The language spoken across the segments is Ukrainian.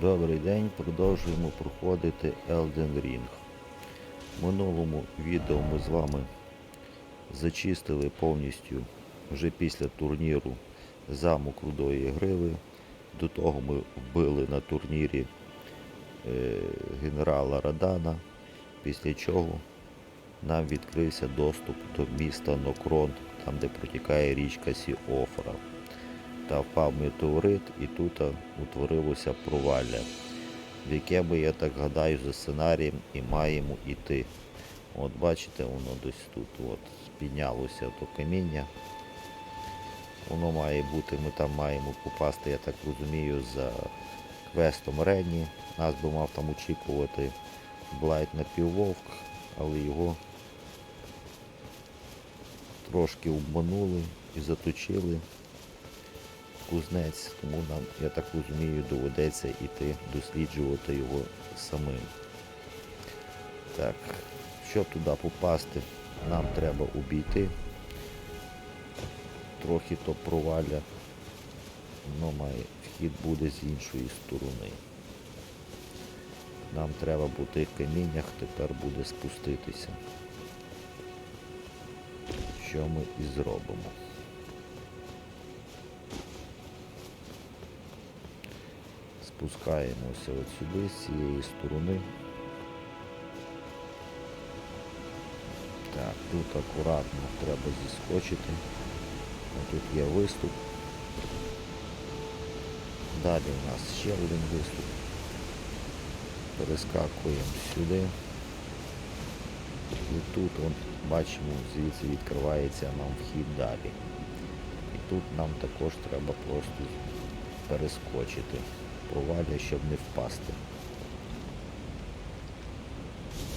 Добрий день, продовжуємо проходити Elden Ring. В минулому відео ми з вами зачистили повністю вже після турніру замок Рудої Гриви. До того ми вбили на турнірі е, генерала Радана, після чого нам відкрився доступ до міста Нокрон, там де протікає річка Сіофора та впав метеорит, і тут утворилося провалля, в яке ми, я так гадаю, за сценарієм і маємо йти. От бачите, воно десь тут от, піднялося то каміння. Воно має бути, ми там маємо попасти, я так розумію, за квестом Ренні. Нас би мав там очікувати Блайт напіввовк, але його трошки обманули і заточили кузнець, тому нам, я так розумію, доведеться йти досліджувати його самим. Так, щоб туди попасти, нам треба обійти. Трохи то провалля, воно має вхід буде з іншої сторони. Нам треба по тих каміннях тепер буде спуститися. Що ми і зробимо. Спускаємося от сюди, з цієї сторони. Так, тут акуратно треба зіскочити. Тут є виступ. Далі у нас ще один виступ. Перескакуємо сюди. І тут от, бачимо, звідси відкривається нам вхід далі. І тут нам також треба просто перескочити провалля, щоб не впасти.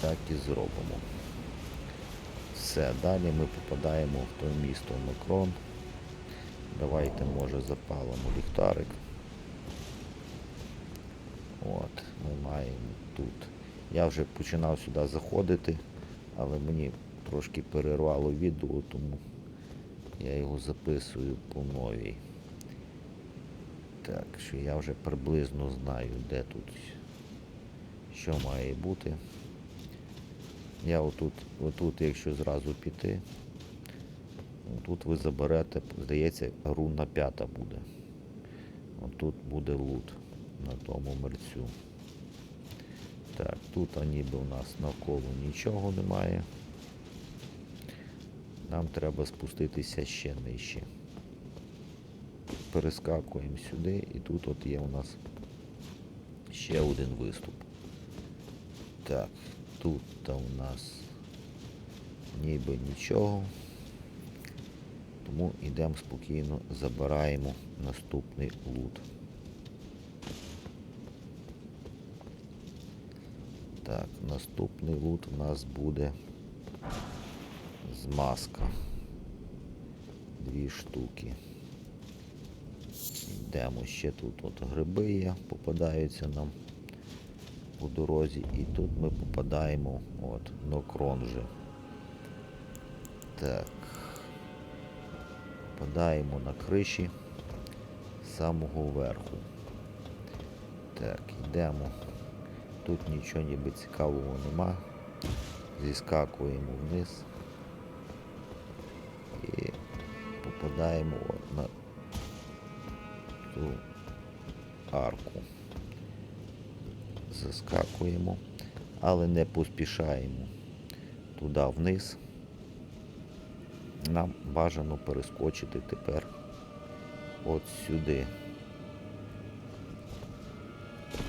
Так і зробимо. Все, далі ми попадаємо в то місто Микрон. Давайте, може, запалимо ліхтарик. От, ми маємо тут. Я вже починав сюди заходити, але мені трошки перервало відео, тому я його записую по новій. Так, що я вже приблизно знаю, де тут що має бути. Я отут, отут, якщо зразу піти, тут ви заберете, здається, руна п'ята буде. Отут буде лут на тому мерцю. Так, тут ніби у нас навколо нічого немає. Нам треба спуститися ще нижче перескакуємо сюди і тут от є у нас ще один виступ. Так, тут у нас ніби нічого. Тому йдемо спокійно, забираємо наступний лут. Так, наступний лут у нас буде змазка. Дві штуки. Йдемо ще тут от гриби є, попадаються нам по дорозі. І тут ми попадаємо от, нокрон вже. Так. Попадаємо на криші з самого верху. Так, йдемо. Тут нічого ніби цікавого нема. Зіскакуємо вниз і попадаємо от на ту арку. Заскакуємо, але не поспішаємо туди вниз. Нам бажано перескочити тепер от сюди.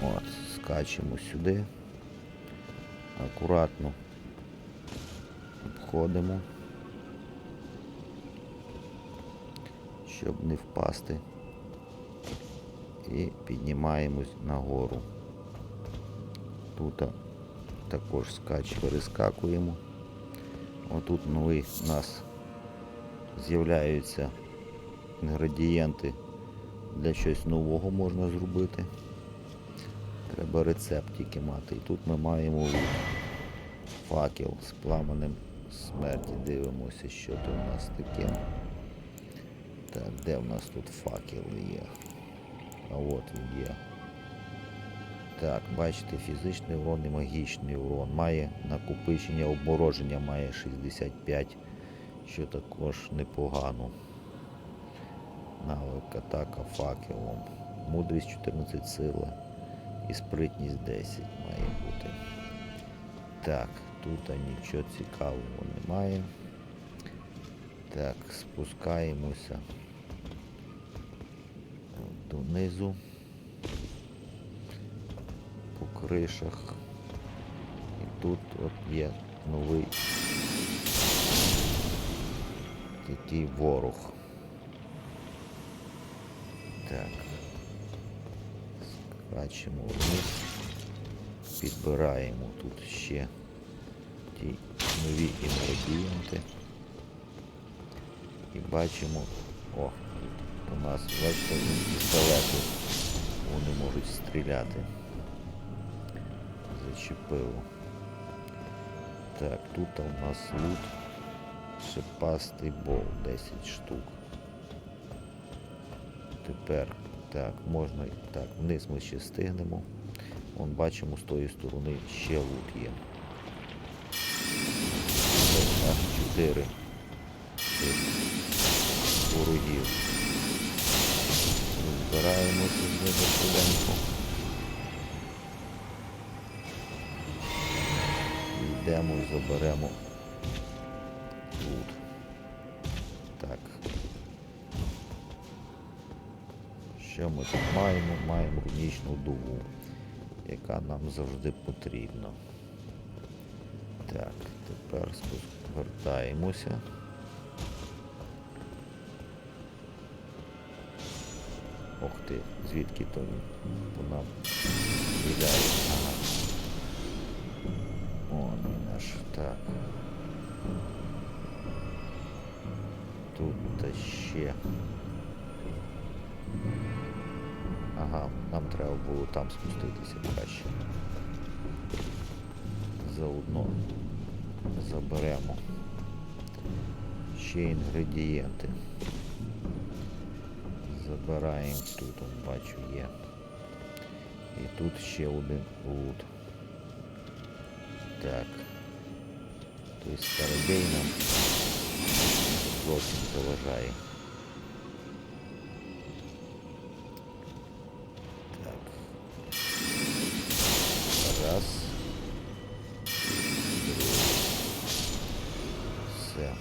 От, скачемо сюди. Акуратно обходимо, щоб не впасти і піднімаємось нагору. Тут також скач перескакуємо. Отут новий у нас з'являються інгредієнти для щось нового можна зробити. Треба рецепт тільки мати. І тут ми маємо факел з пламенем смерті. Дивимося, що то у нас таке. Так, де в нас тут факел є? От він є. Так, бачите, фізичний урон і магічний урон. Має накопичення обмороження має 65, що також непогано. Навик атака факелом. Мудрість 14 сила і спритність 10 має бути. Так, тут нічого цікавого немає. Так, спускаємося донизу по кришах. І тут от є новий такий ворог. Так. Скачемо вниз. Підбираємо тут ще ті нові інгредієнти. І бачимо, о, у нас, бачите, з пістолету вони можуть стріляти. Зачепило. Так, тут у нас лут. Шипастий бол 10 штук. Тепер, так, можна, так, вниз ми ще стигнемо. Вон бачимо з тої сторони ще лут є. Аж 4 ворогів. Розбираємося з ними швиденько. І Йдемо і заберемо тут. Так. Що ми тут маємо? Маємо рунічну дугу, яка нам завжди потрібна. Так, тепер спуск- Ох ти, звідки то нам стріляє? Ага. О, він наш. Так. Тут та ще. Ага, нам треба було там спуститися краще. Заодно заберемо ще інгредієнти. Забираємо тут, он, бачу, є. І тут ще один лут. Так. Тобто старобей нам зовсім заважає. Так. Раз. Все.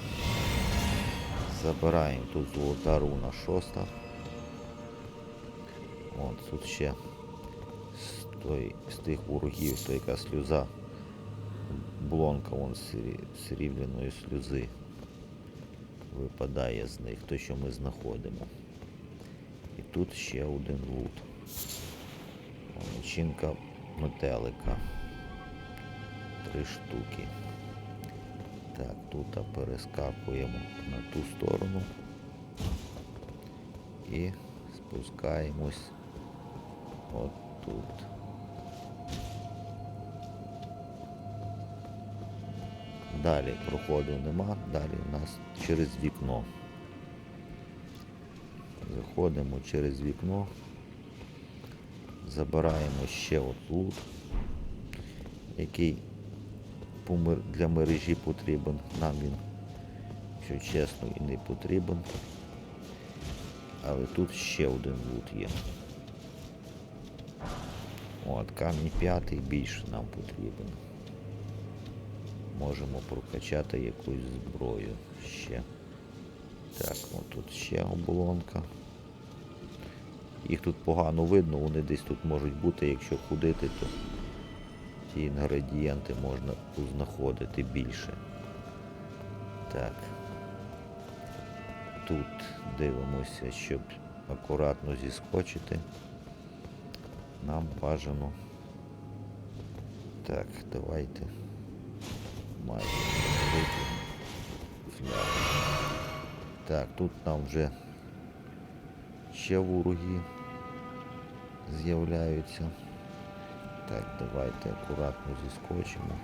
Забираємо тут золота руна шоста. Тут ще з, той, з тих ворогів, то яка сльоза. Блонка вон срі- срібляної сльози випадає з них, то що ми знаходимо. І тут ще один лут. Начинка метелика. Три штуки. Так, тут перескакуємо на ту сторону і спускаємось от тут. Далі проходу нема, далі у нас через вікно. Заходимо через вікно, забираємо ще от лут, який для мережі потрібен. Нам він, якщо чесно, і не потрібен. Але тут ще один лут є. От, камінь п'ятий більше нам потрібен. Можемо прокачати якусь зброю ще. Так, от тут ще оболонка. Їх тут погано видно, вони десь тут можуть бути, якщо ходити, то ті інгредієнти можна знаходити більше. Так. Тут дивимося, щоб акуратно зіскочити. Нам бажано. Так, давайте. Флягу. Так, тут нам вже ще вороги з'являються. Так, давайте акуратно зіскочимо.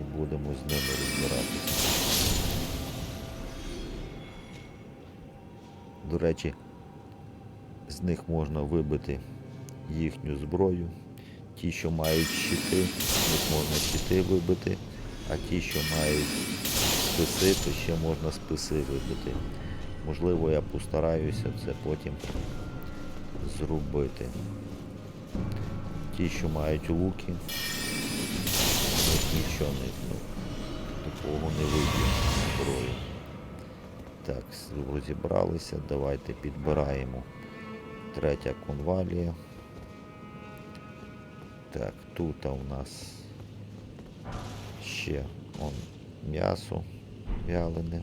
І будемо з ними розбиратися. До речі, з них можна вибити їхню зброю. Ті, що мають щити, з них можна щити вибити, а ті, що мають списи, то ще можна списи вибити. Можливо, я постараюся це потім зробити. Ті, що мають луки, нічого не ну, такого не виб'є зброї. Так, розібралися, давайте підбираємо третя конвалія. Так, тут у нас ще он, м'ясо вялене.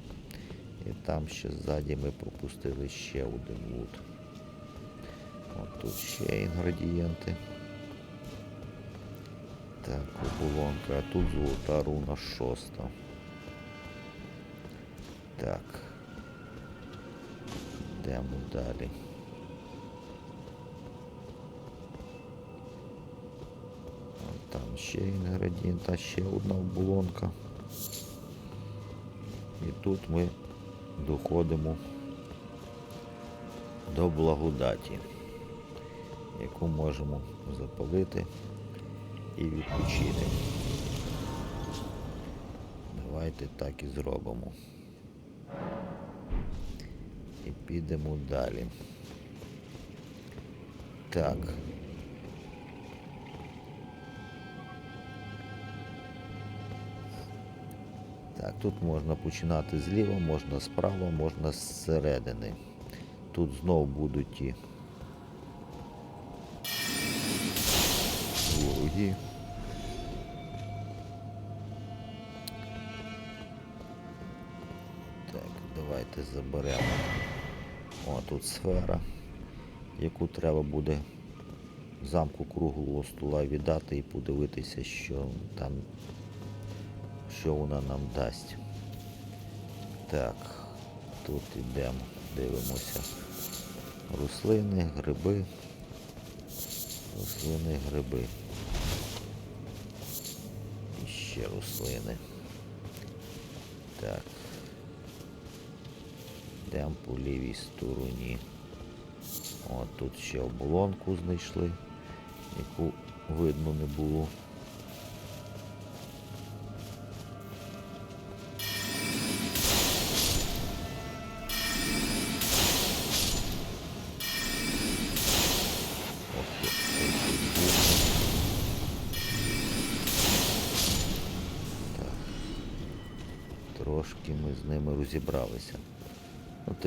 І там ще ззаді ми пропустили ще один лут. От тут ще інгредієнти. Так, оболонка, а тут золота руна шоста. Так. Йдемо далі. От Там ще інгредієнт, а ще одна оболонка. І тут ми доходимо до благодаті, яку можемо запалити і відпочити. Давайте так і зробимо. І підемо далі. Так. Так, тут можна починати зліва, можна справа, можна зсередини. Тут знов будуть ті вороги. Так, давайте заберемо. О, тут сфера, яку треба буде замку круглого стола віддати і подивитися, що там, що вона нам дасть. Так, тут йдемо, дивимося. Рослини, гриби. Рослини, гриби. І ще рослини. Так. Йдемо по лівій стороні. От тут ще оболонку знайшли, яку видно не було.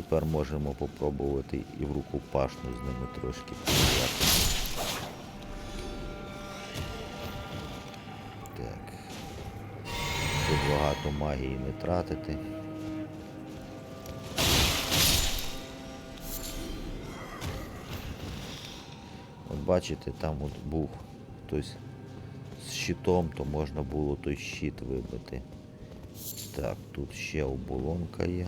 Тепер можемо попробувати і в рукопашну з ними трошки поїхати. Так. Тут багато магії не тратити. От бачите, там от був хтось з щитом, то можна було той щит вибити. Так, тут ще оболонка є.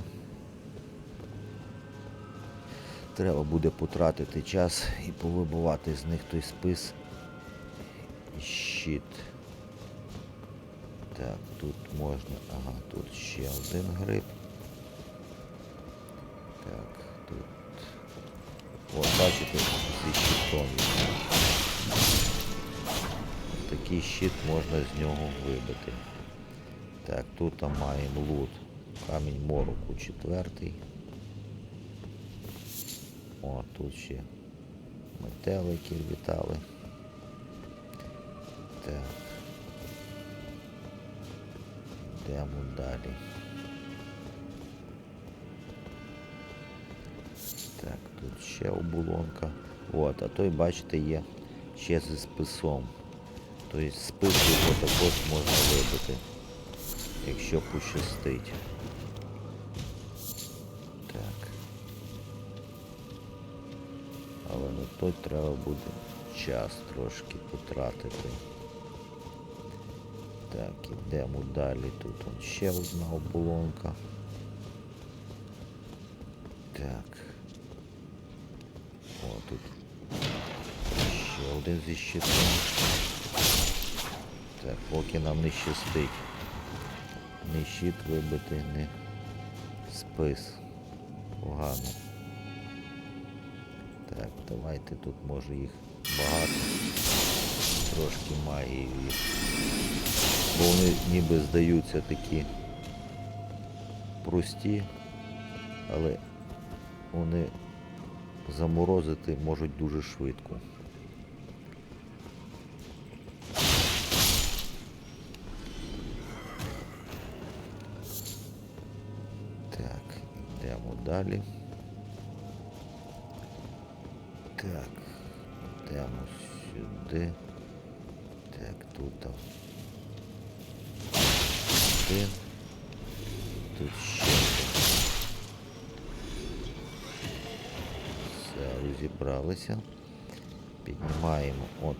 Треба буде потратити час і повибивати з них той спис і щит. Так, тут можна... Ага, тут ще один гриб. Так, тут. О, бачите, зі щитом. Такий щит можна з нього вибити. Так, тут маємо лут. Камінь мороку четвертий. О, тут ще метелики літали. Так. Йдемо далі. Так, тут ще оболонка. От, а той, бачите, є ще зі списом. Тобто спис його також можна вибити, якщо пощастить. Той треба буде час трошки потратити. Так, ідемо далі. Тут он ще одна оболонка. Так. О, тут ще один зі щитом. Так, поки нам не щастить. Не щит вибити, не спис. Погано. Так, давайте тут може їх багато. Трошки магії. Бо вони ніби здаються такі прості, але вони заморозити можуть дуже швидко. Так, йдемо далі.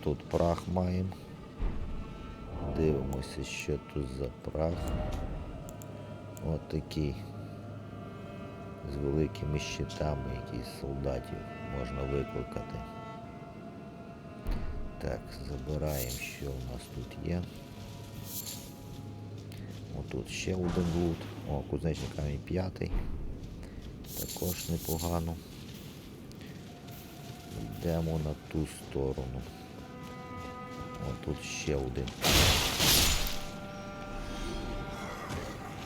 Тут прах маємо. Дивимося, що тут за прах. От такий. З великими щитами якісь солдатів можна викликати. Так, забираємо, що у нас тут є. Отут ще один лут. О, кузнечний камінь п'ятий. Також непогано. Йдемо на ту сторону. О, тут ще один.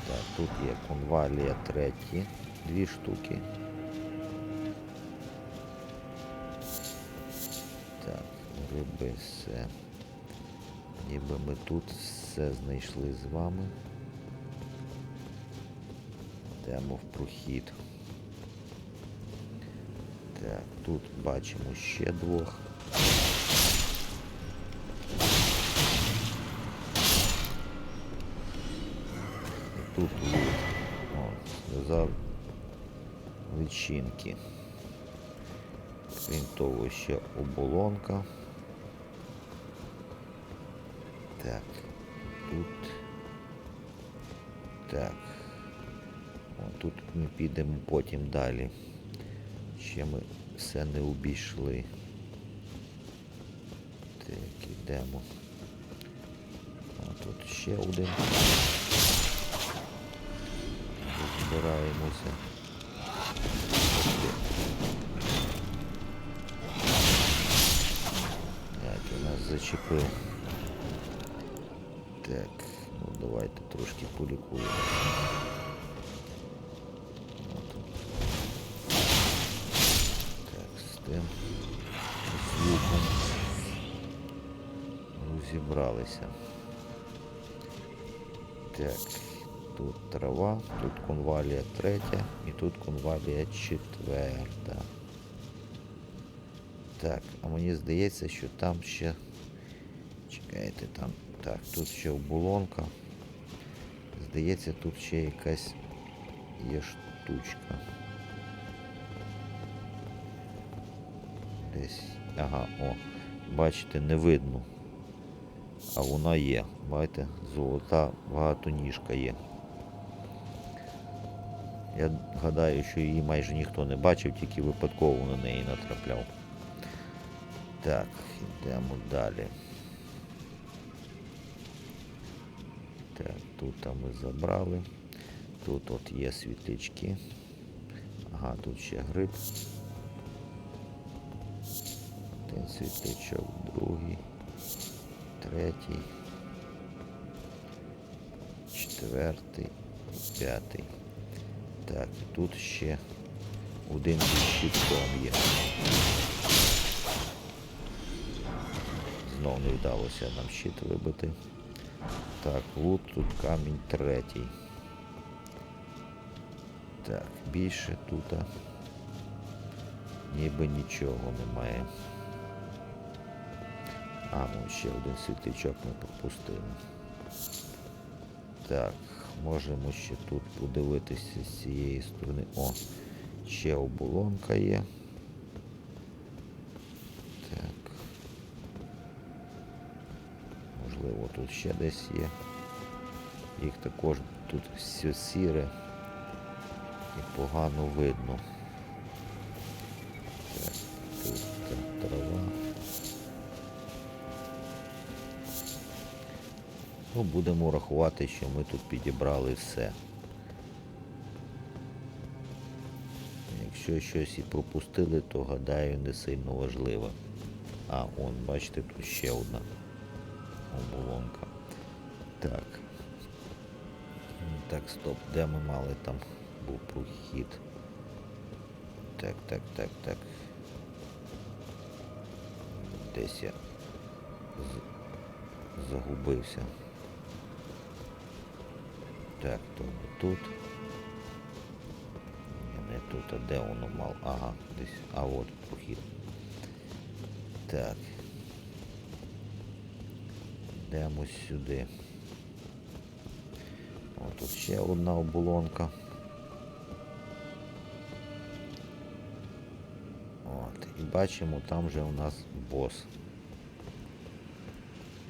Так, тут є конвалія треті, дві штуки. Так, риби все. Ніби ми тут все знайшли з вами. Йдемо в прохід. Так, тут бачимо ще двох. Сказав личинки. Крім ще оболонка. Так, тут. Так. О, тут ми підемо потім далі. Ще ми все не обійшли. Так, ідемо. А тут ще один. Збираємося. Так, і нас зачепив. Так, ну давайте трошки полікуємо. Так, з тим з розібралися. Так, тут трава, тут конвалія третя і тут конвалія четверта. Так, а мені здається, що там ще... Чекайте, там. Так, тут ще оболонка. Здається, тут ще якась є штучка. Десь. Ага, о. Бачите, не видно. А вона є. Бачите, золота багатоніжка є. Я гадаю, що її майже ніхто не бачив, тільки випадково на неї натрапляв. Так, йдемо далі. Так, тут ми забрали. Тут от є світлячки. Ага, тут ще гриб. Один світлячок, другий, третій, четвертий, п'ятий. Так, тут ще один зі щитком є. Знов не вдалося нам щит вибити. Так, лут тут камінь третій. Так, більше тут ніби нічого немає. А, ну ще один світлячок ми пропустили. Так, можемо ще тут подивитися з цієї сторони. О, ще оболонка є. Так. Можливо, тут ще десь є. Їх також тут все сіре і погано видно. Ну, будемо рахувати, що ми тут підібрали все. Якщо щось і пропустили, то гадаю не сильно важливо. А, он, бачите, тут ще одна оболонка. Так. Так, стоп, де ми мали там був прохід? Так, так, так, так. Десь я загубився. Так, то тут. Не тут, а де воно мало? Ага, десь. А от прохід. Так. Йдемо сюди. О, тут ще одна оболонка. От, і бачимо, там же у нас бос.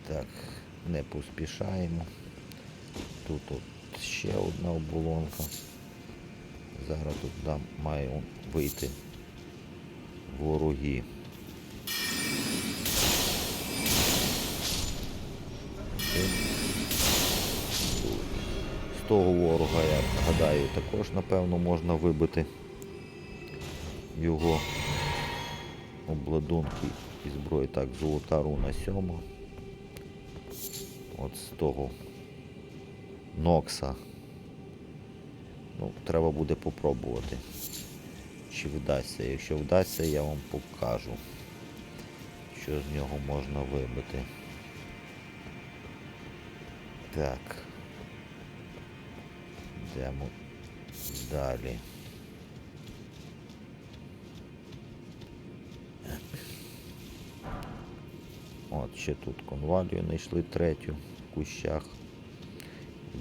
Так, не поспішаємо. Тут от ще одна оболонка. Зараз тут нам має вийти вороги. З того ворога, я гадаю, також напевно можна вибити його обладунки і зброї. Так, золота руна сьома. От з того Нокса. Ну, треба буде попробувати. Чи вдасться. Якщо вдасться, я вам покажу, що з нього можна вибити. Так. Йдемо далі. От ще тут конвалію знайшли третю в кущах.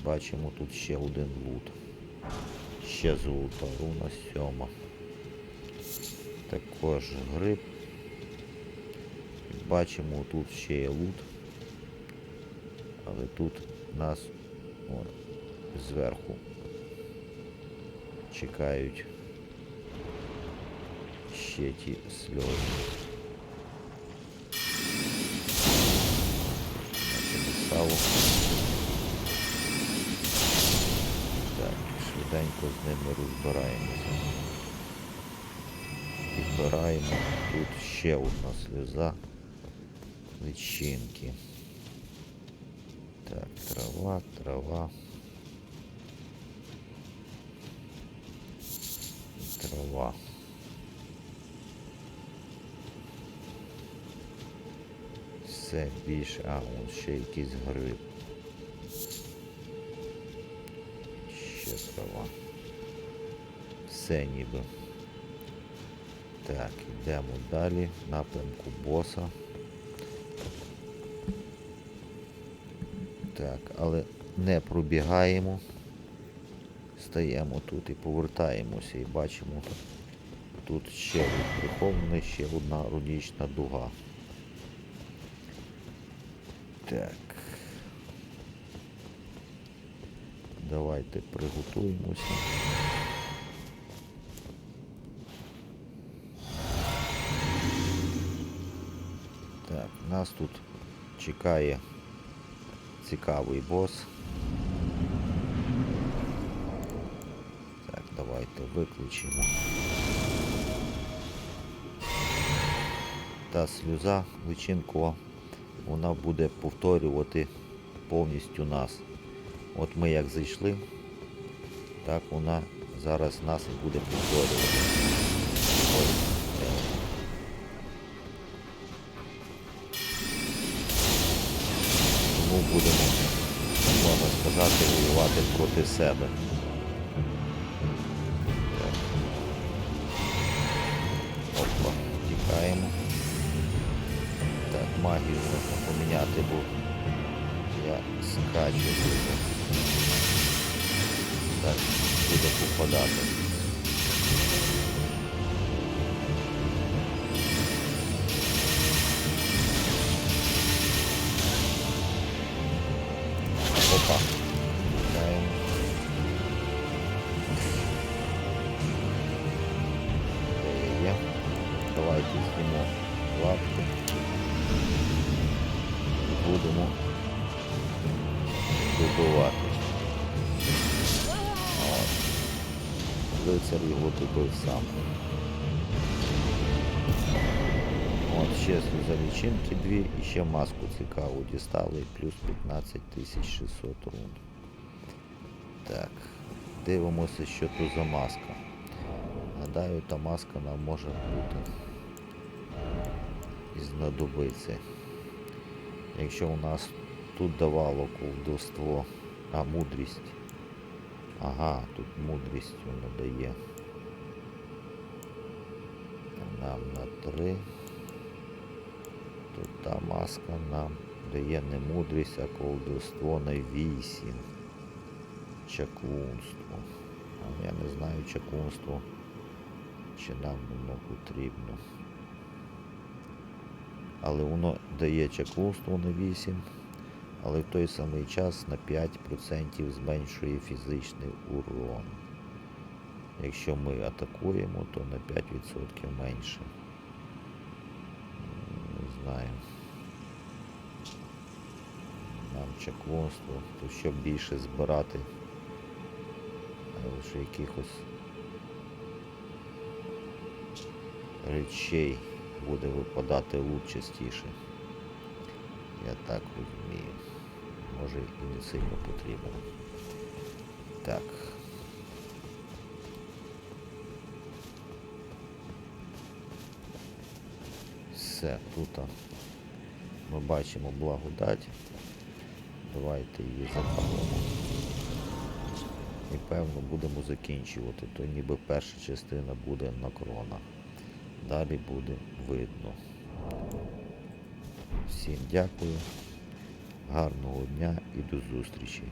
Бачимо тут ще один лут. Ще золота руна сьома. Також гриб. Бачимо тут ще є лут. Але тут нас о, зверху чекають ще ті сльози. Сало. Швиденько з ними розбираємося. Підбираємо тут ще одна сльоза личинки. Так, трава, трава. Трава. Все більше. А, ще якийсь гриб. Все ніби. Так, йдемо далі. Напрямку боса. Так, але не пробігаємо. Стаємо тут і повертаємося і бачимо, тут ще прихована ще одна рунічна дуга. Так. Давайте приготуємося. Нас тут чекає цікавий бос. Так, давайте виключимо. Та сльоза личинкова, вона буде повторювати повністю нас. От ми як зайшли, так вона зараз нас буде повторювати. Ой, будемо, можна сказати, воювати проти себе. Опа, тікаємо. Так, магію можна поміняти, бо я скачу. Так, буде попадати. Ще маску цікаву дістали, плюс 15 600 рун. Так, дивимося, що тут за маска. Гадаю, та маска нам може бути і знадобиться. Якщо у нас тут давало колдовство, а мудрість. Ага, тут мудрість воно дає. Нам на 3. Тут та маска нам дає не мудрість, а колдовство на 8. Чаклунство. Я не знаю чаклунство, чи нам воно потрібно. Але воно дає чаклунство на 8, але в той самий час на 5% зменшує фізичний урон. Якщо ми атакуємо, то на 5% менше. М, Нам чаклунство, то щоб більше збирати е, що якихось речей буде випадати лут частіше. Я так розумію. Може і не сильно потрібно. Так. Все, тут ми бачимо благодать. Давайте її запалимо. І певно будемо закінчувати, то ніби перша частина буде на крона. Далі буде видно. Всім дякую, гарного дня і до зустрічі.